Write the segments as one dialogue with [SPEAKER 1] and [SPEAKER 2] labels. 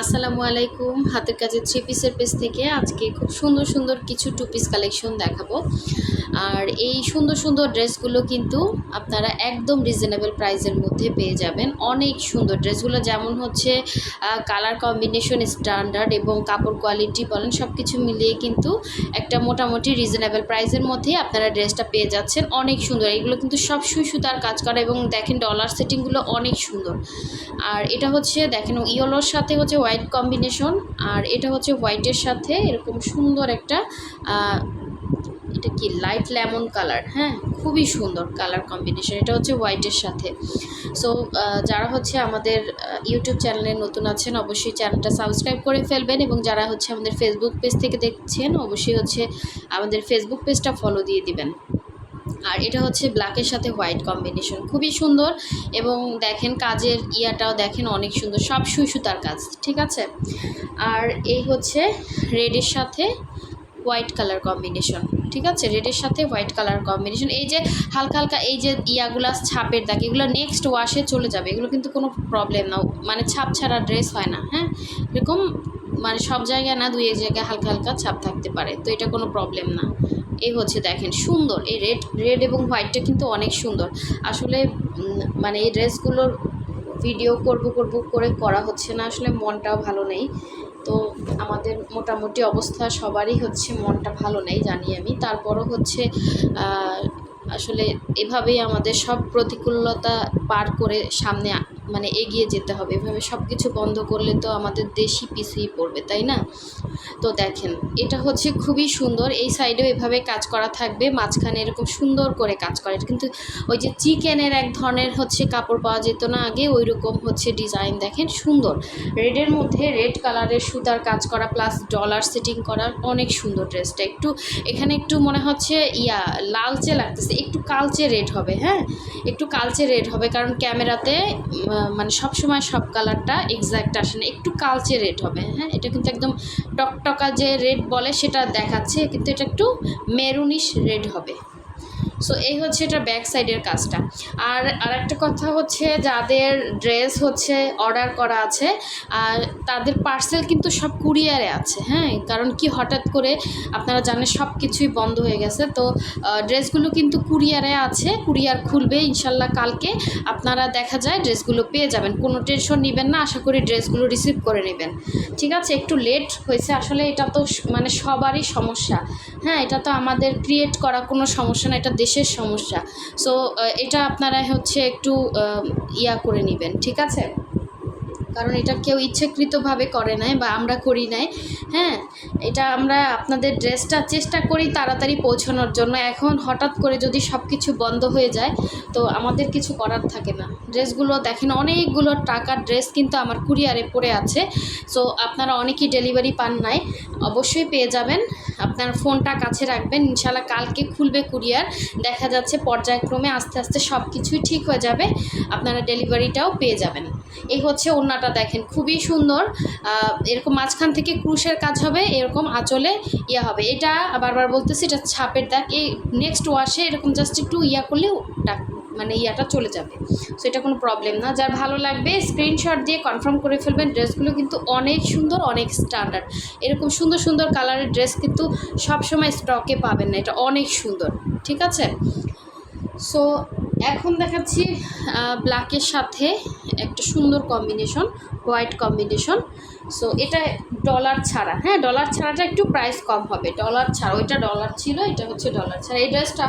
[SPEAKER 1] আসসালামু আলাইকুম। হাতের কাজের থ্রি পিসের পেজ থেকে আজকে খুব সুন্দর সুন্দর কিছু টু পিস কালেকশন দেখাবো। আর এই সুন্দর সুন্দর ড্রেসগুলো কিন্তু আপনারা একদম রিজনেবল প্রাইসের মধ্যে পেয়ে যাবেন। অনেক সুন্দর ড্রেসগুলো যেমন হচ্ছে কালার কম্বিনেশন স্ট্যান্ডার্ড এবং কাপড় কোয়ালিটি বলেন সব কিছু মিলিয়ে কিন্তু একটা মোটামুটি রিজনেবল প্রাইসের মধ্যেই আপনারা ড্রেসটা পেয়ে যাচ্ছেন। অনেক সুন্দর। এগুলো কিন্তু সব সুই সুতার কাজ করা এবং দেখেন ডলার সেটিংগুলো অনেক সুন্দর। আর এটা হচ্ছে, দেখেন, ইয়েলোর সাথে হচ্ছে হোয়াইট কম্বিনেশন আর এটা হচ্ছে হোয়াইটের সাথে এরকম সুন্দর একটা এটা কি লাইট লেমন কালার হ্যাঁ খুবই সুন্দর কালার কম্বিনেশন এটা হচ্ছে হোয়াইটের সাথে। সো যারা হচ্ছে আমাদের ইউটিউব চ্যানেলে নতুন আছেন, অবশ্যই চ্যানেলটা সাবস্ক্রাইব করে ফেলবেন এবং যারা হচ্ছে আমাদের ফেসবুক পেজ থেকে দেখছেন, অবশ্যই হচ্ছে আমাদের ফেসবুক পেজটা ফলো দিয়ে দিবেন। আর এটা হচ্ছে ব্ল্যাকের সাথে হোয়াইট কম্বিনেশন খুবই সুন্দর এবং দেখেন কাজের ইয়াটাও দেখেন অনেক সুন্দর। সব সুই সুতার কাজ, ঠিক আছে? আর এই হচ্ছে রেডের সাথে হোয়াইট কালার কম্বিনেশন ঠিক আছে? রেডের সাথে হোয়াইট কালার কম্বিনেশন এই যে হালকা হালকা এই যে ইয়াগুলা ছাপের দাগ, এগুলো নেক্সট ওয়াশে চলে যাবে। এগুলো কিন্তু কোনো প্রবলেম না। মানে ছাপ ছাড়া ড্রেস হয় না হ্যাঁ? এরকম মানে সব জায়গায় না, দুই এক জায়গায় হালকা হালকা ছাপ থাকতে পারে। তো এটা কোনো প্রবলেম না। এই হচ্ছে দেখেন, সুন্দর। এই রেড রেড এবং হোয়াইটটা কিন্তু অনেক সুন্দর। আসলে মানে এই ড্রেসগুলোর ভিডিও করব করব করে করা হচ্ছে না, আসলে মনটাও ভালো নেই। তো আমাদের মোটামুটি অবস্থা সবারই হচ্ছে মনটা ভালো নেই, জানি আমি। তারপরও হচ্ছে আসলে এভাবেই আমাদের সব প্রতিকূলতা পার করে সামনে মানে এগিয়ে যেতে হবে। এভাবে সব কিছু বন্ধ করলে তো আমাদের দেশই পিছিয়ে পড়বে, তাই না? তো দেখেন, এটা হচ্ছে খুবই সুন্দর। এই সাইডেও এভাবে কাজ করা থাকবে, মাঝখানে এরকম সুন্দর করে কাজ করা। কিন্তু ওই যে চিকেনের এক ধরনের হচ্ছে কাপড় পাওয়া যেত না আগে ওই রকম হচ্ছে ডিজাইন দেখেন, সুন্দর। রেডের মধ্যে রেড কালারের সুতার কাজ করা প্লাস ডলার সেটিং করা, অনেক সুন্দর ড্রেসটা। একটু, এখানে একটু মনে হচ্ছে ইয়া, লালচে লাগতেছে। একটু কালচে রেড হবে হ্যাঁ? একটু কালচে রেড হবে, কারণ ক্যামেরাতে মানে সব সময় সব কালারটা এক্স্যাক্ট আসে না। একটু কালচে রেড হবে হ্যাঁ? এটা কিন্তু একদম টকটকা যে রেড বলে সেটা দেখাচ্ছে, কিন্তু এটা একটু মেরুনিশ রেড হবে। সো এই হচ্ছে এটা ব্যাক সাইডের কাজটা। আর আরেকটা কথা হচ্ছে, যাদের ড্রেস হচ্ছে অর্ডার করা আছে, আর তাদের পার্সেল কিন্তু সব কুরিয়ারে আছে হ্যাঁ? কারণ কি হঠাৎ করে আপনারা জানেন সব কিছুই বন্ধ হয়ে গেছে, তো ড্রেসগুলো কিন্তু কুরিয়ারে আছে, কুরিয়ার খুলবে ইনশাল্লাহ কালকে। আপনারা দেখা যায় ড্রেসগুলো পেয়ে যাবেন, কোনো টেনশন নেবেন না, আশা করি ড্রেসগুলো রিসিভ করে নেবেন। ঠিক আছে? একটু লেট হয়েছে, আসলে এটা তো মানে সবারই সমস্যা। হ্যাঁ এটা তো আমাদের ক্রিয়েট করা কোনো সমস্যা না, এটা দেশের সমস্যা। সো এটা আপনারা হচ্ছে একটু ইয়া করে নেবেন ঠিক আছে? কারণ এটা কেউ ইচ্ছাকৃতভাবে করে নাই বা আমরা করি নাই। হ্যাঁ এটা আমরা আপনাদের ড্রেসটা চেষ্টা করি তাড়াতাড়ি পৌঁছানোর জন্য। এখন হঠাৎ করে যদি সব কিছু বন্ধ হয়ে যায়, তো আমাদের কিছু করার থাকে না। ড্রেসগুলো দেখেন, অনেকগুলো টাকার ড্রেস কিন্তু আমার কুরিয়ারে পড়ে আছে। সো আপনারা অনেকেই ডেলিভারি পান নাই। অবশ্যই পেয়ে যাবেন। আপনার ফোনটা কাছে রাখবেন। ইনশাল্লাহ কালকে খুলবে কুরিয়ার। দেখা যাচ্ছে পর্যায়ক্রমে আস্তে আস্তে সব কিছুই ঠিক হয়ে যাবে। আপনারা ডেলিভারিটাও পেয়ে যাবেন। এই হচ্ছে ওড়নাটা দেখেন, খুবই সুন্দর। এরকম মাঝখান থেকে ক্রুশের কাজ হবে, এরকম আঁচলে ইয়া হবে। এটা বারবার বলতেছি, এটা ছাপের দাগ। এই নেক্সট ওয়াশে এরকম জাস্ট একটু ইয়া করলে ডাক মানে ইয়াটা চলে যাবে। সো এটা কোনো প্রবলেম না। যার ভালো লাগবে স্ক্রিনশট দিয়ে কনফার্ম করে ফেলবেন। ড্রেসগুলো কিন্তু অনেক সুন্দর, অনেক স্ট্যান্ডার্ড এরকম সুন্দর সুন্দর কালারের ড্রেস কিন্তু সবসময় স্টকে পাবেন না। এটা অনেক সুন্দর। ঠিক আছে? সো এখন দেখাচ্ছি ব্ল্যাকের সাথে একটা সুন্দর কম্বিনেশন হোয়াইট কম্বিনেশন সো এটা ডলার ছাড়া হ্যাঁ ডলার ছাড়াটা একটু প্রাইস কম হবে ডলার ছাড়া। ওইটা ডলার ছিল, এটা হচ্ছে ডলার ছাড়া। এই ড্রেসটা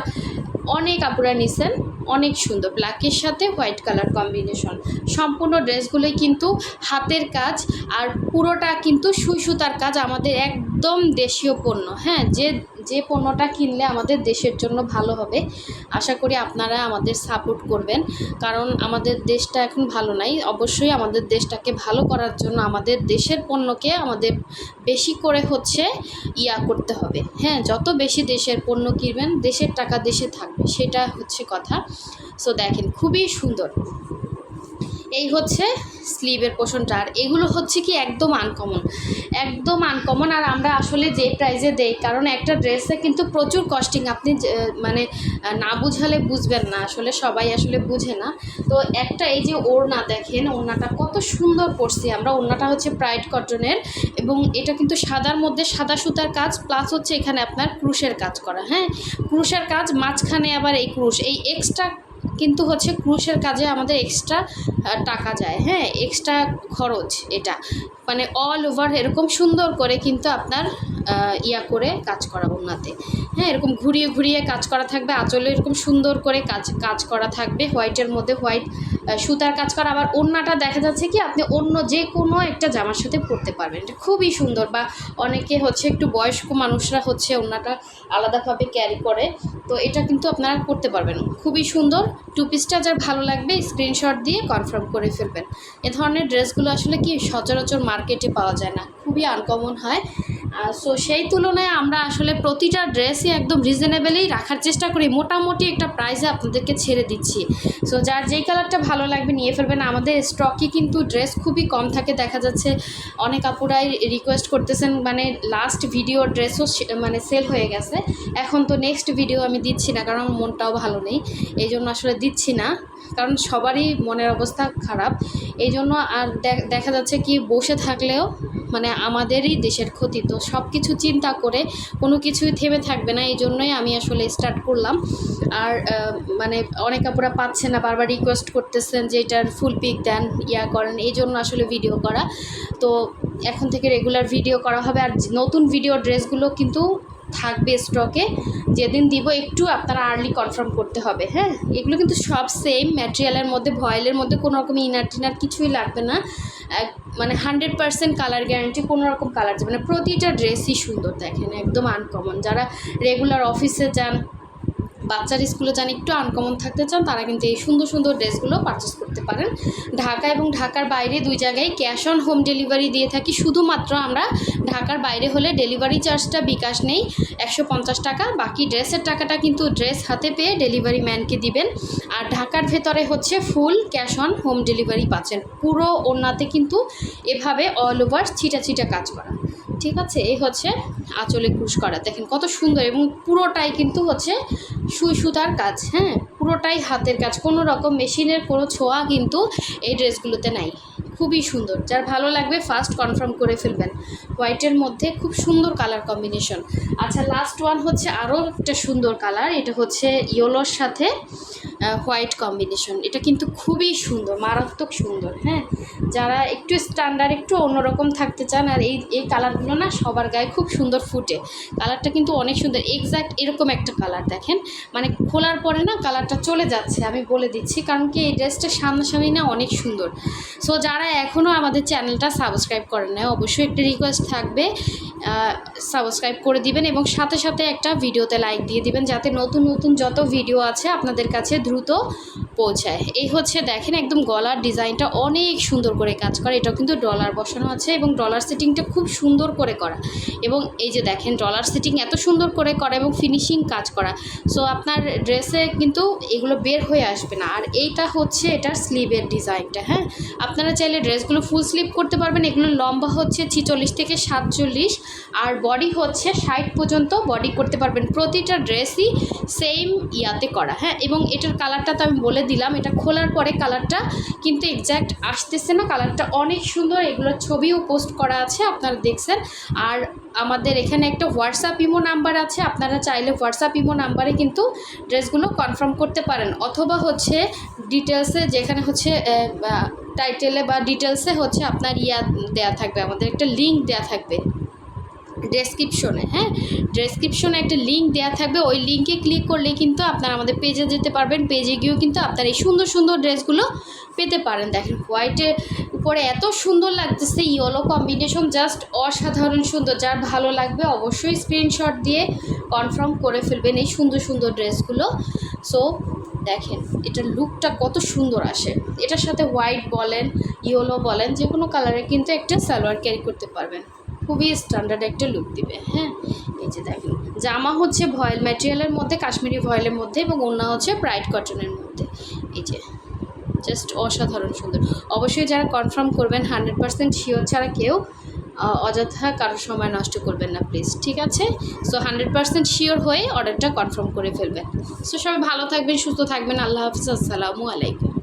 [SPEAKER 1] অনেক আপুরা নিছেন, অনেক সুন্দর। ব্ল্যাকের সাথে হোয়াইট কালার কম্বিনেশন সম্পূর্ণ ড্রেসগুলোই কিন্তু হাতের কাজ, আর পুরোটা কিন্তু সুই সুতার কাজ, আমাদের একদম দেশীয় পণ্য হ্যাঁ যে যে পণ্যটা কিনলে আমাদের দেশের জন্য ভালো হবে, আশা করি আপনারা আমাদের সাপোর্ট করবেন। কারণ আমাদের দেশটা এখন ভালো নাই, অবশ্যই আমাদের দেশটাকে ভালো করার জন্য আমাদের দেশের পণ্যকে আমাদের বেশি করে হচ্ছে ইয়া করতে হবে। হ্যাঁ যত বেশি দেশের পণ্য কিনবেন, দেশের টাকা দেশে থাকবে, সেটা হচ্ছে কথা। সো দেখেন, খুবই সুন্দর। এই হচ্ছে স্লিভের পোষণটা। আর এগুলো হচ্ছে কি একদম আনকমন একদম আনকমন আর আমরা আসলে যে প্রাইজে দেই, কারণ একটা ড্রেসে কিন্তু প্রচুর কস্টিং আপনি মানে না বুঝালে বুঝবেন না, আসলে সবাই আসলে বুঝে না। তো একটা এই যে ওড়না দেখেন, ওড়নাটা কত সুন্দর পরছি আমরা। ওড়নাটা হচ্ছে প্রাইড কটনের এবং এটা কিন্তু সাদার মধ্যে সাদা সুতার কাজ প্লাস হচ্ছে এখানে আপনার ক্রুশের কাজ করা। হ্যাঁ ক্রুশের কাজ, মাঝখানে আবার এই ক্রুশ। এই এক্সট্রা কিন্তু হচ্ছে ক্রুশের কাজে আমাদের এক্সট্রা টাকা যায়। হ্যাঁ এক্সট্রা খরচ এটা। মানে অল ওভার এরকম সুন্দর করে কিন্তু আপনার ইয়া করে কাজ করা ওনাতে হ্যাঁ এরকম ঘুরিয়ে ঘুরিয়ে কাজ করা থাকবে, আঁচলে এরকম সুন্দর করে কাজ কাজ করা থাকবে, হোয়াইটের মধ্যে হোয়াইট সুতার কাজ করা। আবার ওড়নাটা দেখা যাচ্ছে কি, আপনি অন্য যে কোনো একটা জামার সাথে পরতে পারবেন। এটা খুবই সুন্দর বা অনেকে হচ্ছে একটু বয়স্ক মানুষরা হচ্ছে ওড়নাটা আলাদাভাবে ক্যারি করে। তো এটা কিন্তু আপনারা করতে পারবেন। খুবই সুন্দর। টু পিসটা যার ভালো লাগবে স্ক্রিনশট দিয়ে কনফার্ম করে ফেলবেন। এ ধরনের ড্রেসগুলো আসলে কি সচরাচর মার্কেটে পাওয়া যায় না। খুবই আনকমন হয়। সো সেই তুলনায় আমরা আসলে প্রতিটা ড্রেসই একদম রিজনেবলই রাখার চেষ্টা করি। মোটামুটি একটা প্রাইসে আপনাদেরকে ছেড়ে দিচ্ছি। সো যার যেই কালারটা ভালো লাগবে নিয়ে ফেলবেন। আমাদের স্টকে কিন্তু ড্রেস খুবই কম থাকে। দেখা যাচ্ছে অনেক আপুরাই রিকোয়েস্ট করতেছেন মানে লাস্ট ভিডিও ড্রেসও মানে সেল হয়ে গেছে। এখন তো নেক্সট ভিডিও আমি দিচ্ছি না, কারণ মনটাও ভালো নেই। এই জন্য আসলে দিচ্ছি না, কারণ সবারই মনের অবস্থা খারাপ। এই জন্য আর দেখা যাচ্ছে কি বসে থাকলেও মানে আমাদেরই দেশের ক্ষতি। তো সব কিছু চিন্তা করে কোনো কিছুই থেমে থাকবে না, এই জন্যই আমি আসলে স্টার্ট করলাম। আর মানে অনেক আপুরা পাচ্ছে না, বারবার রিকোয়েস্ট করতেছেন যে এটার ফুল পিক দেন, ইয়া করেন, এই জন্য আসলে ভিডিও করা। তো এখন থেকে রেগুলার ভিডিও করা হবে। আর নতুন ভিডিও ড্রেসগুলো কিন্তু থাকবে স্টকে যেদিন দিব একটু আপনারা আর্লি কনফার্ম করতে হবে হ্যাঁ? এগুলো কিন্তু সব সেম ম্যাটেরিয়ালের মধ্যে, ভয়েলের মধ্যে কোনো রকম ইনার টিনার কিছুই লাগবে না। মানে হান্ড্রেড পার্সেন্ট কালার গ্যারান্টি কোনো রকম কালার যাবে না। প্রতিটা ড্রেসই সুন্দর দেখেন, একদম আনকমন যারা রেগুলার অফিসে যান বাচ্চার স্কুলে যান একটু আনকমন থাকতে চান, তারা কিন্তু এই সুন্দর সুন্দর ড্রেসগুলো পারচেস করতে পারেন। ঢাকা এবং ঢাকার বাইরে দুই জায়গায় ক্যাশ অন হোম ডেলিভারি দিয়ে থাকি। শুধুমাত্র আমরা ঢাকার বাইরে হলে ডেলিভারি চার্জটা বিকাশ নেই, একশো পঞ্চাশ টাকা। বাকি ড্রেসের টাকাটা কিন্তু ড্রেস হাতে পেয়ে ডেলিভারি ম্যানকে দিবেন। আর ঢাকার ভেতরে হচ্ছে full cash on home delivery পাচ্ছেন। পুরো ওনাতে কিন্তু এভাবে অল ওভার ছিটা ছিটা কাজ করা। ঠিক আছে? এই হচ্ছে আঁচলে কুশ করা। দেখেন কত সুন্দর এবং পুরোটাই কিন্তু হচ্ছে সুই সুতার কাজ হ্যাঁ? পুরোটাই হাতের কাজ। কোনো রকম মেশিনের কোনো ছোঁয়া কিন্তু এই ড্রেসগুলোতে নাই। খুবই সুন্দর, যার ভালো লাগবে ফার্স্ট কনফার্ম করে ফেলবেন। হোয়াইটের মধ্যে খুব সুন্দর কালার কম্বিনেশন আচ্ছা লাস্ট ওয়ান হচ্ছে আরও একটা সুন্দর কালার এটা হচ্ছে ইয়েলোর সাথে হোয়াইট কম্বিনেশন এটা কিন্তু খুবই সুন্দর, মারাত্মক সুন্দর হ্যাঁ? যারা একটু স্ট্যান্ডার্ড একটু অন্যরকম থাকতে চান, আর এই এই কালারগুলো না সবার গায়ে খুব সুন্দর ফুটে। কালারটা কিন্তু অনেক সুন্দর এক্স্যাক্ট এরকম একটা কালার দেখেন? মানে খোলার পরে না কালারটা চলে যাচ্ছে, আমি বলে দিচ্ছি, কারণ কি এই ড্রেসটা সামনাসামনি না অনেক সুন্দর। সো যারা এখনও আমাদের চ্যানেলটা সাবস্ক্রাইব করেন অবশ্যই একটা রিকোয়েস্ট থাকবে। সাবস্ক্রাইব করে দিবেন এবং সাথে সাথে একটা ভিডিওতে লাইক দিয়ে দিবেন যাতে নতুন নতুন যত ভিডিও আছে আপনাদের কাছে দ্রুত পৌঁছায়। এই হচ্ছে দেখেন একদম গলার ডিজাইনটা অনেক সুন্দর করে কাজ করে। এটা কিন্তু ডলার বসানো আছে এবং ডলার সেটিংটা খুব সুন্দর করে করা। এবং এই যে দেখেন ডলার সেটিং এত সুন্দর করে করা এবং ফিনিশিং কাজ করা। সো আপনার ড্রেসে কিন্তু এগুলো বের হয়ে আসবে না। আর এইটা হচ্ছে এটার স্লিভের ডিজাইনটা হ্যাঁ? আপনারা চাইলে ড্রেসগুলো ফুল স্লিভ করতে পারবেন। এগুলো লম্বা হচ্ছে ছিচল্লিশ থেকে সাতচল্লিশ। আর বডি হচ্ছে ষাট পর্যন্ত বডি করতে পারবেন। প্রতিটা ড্রেসই সেম ইয়াতে করা হ্যাঁ? এবং এটার কালারটা তো আমি বলে দিলাম, এটা খোলার পরে কালারটা কিন্তু এক্স্যাক্ট আসতেছে না। কালারটা অনেক সুন্দর এগুলোর ছবিও পোস্ট করা আছে, আপনারা দেখছেন। আর আমাদের এখানে একটা হোয়াটসঅ্যাপ ইমো নাম্বার আছে, আপনারা চাইলে হোয়াটসঅ্যাপ ইমো নাম্বারে কিন্তু ড্রেসগুলো কনফার্ম করতে পারেন। অথবা হচ্ছে ডিটেলসে যেখানে হচ্ছে টাইটেলে বা ডিটেলসে হচ্ছে আপনার ইয়া দেয়া থাকবে, আমাদের একটা লিঙ্ক দেয়া থাকবে। ডেসক্রিপশনে হ্যাঁ? ডেসক্রিপশনে একটা লিঙ্ক দেওয়া থাকবে। ওই লিঙ্কে ক্লিক করলে কিন্তু আপনারা আমাদের পেজে যেতে পারবেন। পেজে গিয়েও কিন্তু আপনার এই সুন্দর সুন্দর ড্রেসগুলো পেতে পারেন। দেখেন হোয়াইটের উপরে এত সুন্দর লাগতেছে ইয়েলো কম্বিনেশন জাস্ট অসাধারণ সুন্দর। যার ভালো লাগবে অবশ্যই স্ক্রিনশট দিয়ে কনফার্ম করে ফেলবেন এই সুন্দর সুন্দর ড্রেসগুলো সো দেখেন, এটার লুকটা কত সুন্দর আসে। এটার সাথে হোয়াইট বলেন ইয়েলো বলেন যে কোনো কালারে কিন্তু একটা সালোয়ার ক্যারি করতে পারবেন। খুবই স্ট্যান্ডার্ড একটা লুক দিবে হ্যাঁ? এই যে দেখেন, জামা হচ্ছে ভয়েল ম্যাটেরিয়ালের মধ্যে, কাশ্মীরি ভয়েলের মধ্যে এবং ওড়না হচ্ছে ব্রাইট কটনের মধ্যে। এই যে জাস্ট অসাধারণ সুন্দর। অবশ্যই যারা কনফার্ম করবেন হান্ড্রেড পার্সেন্ট শিওর ছাড়া কেউ অযথা কারোর সময় নষ্ট করবেন না প্লিজ ঠিক আছে? সো হান্ড্রেড পার্সেন্ট শিওর হয়ে অর্ডারটা কনফার্ম করে ফেলবেন। সো সবাই ভালো থাকবেন, সুস্থ থাকবেন, আল্লাহ হাফিজ, আসসালামু আলাইকুম।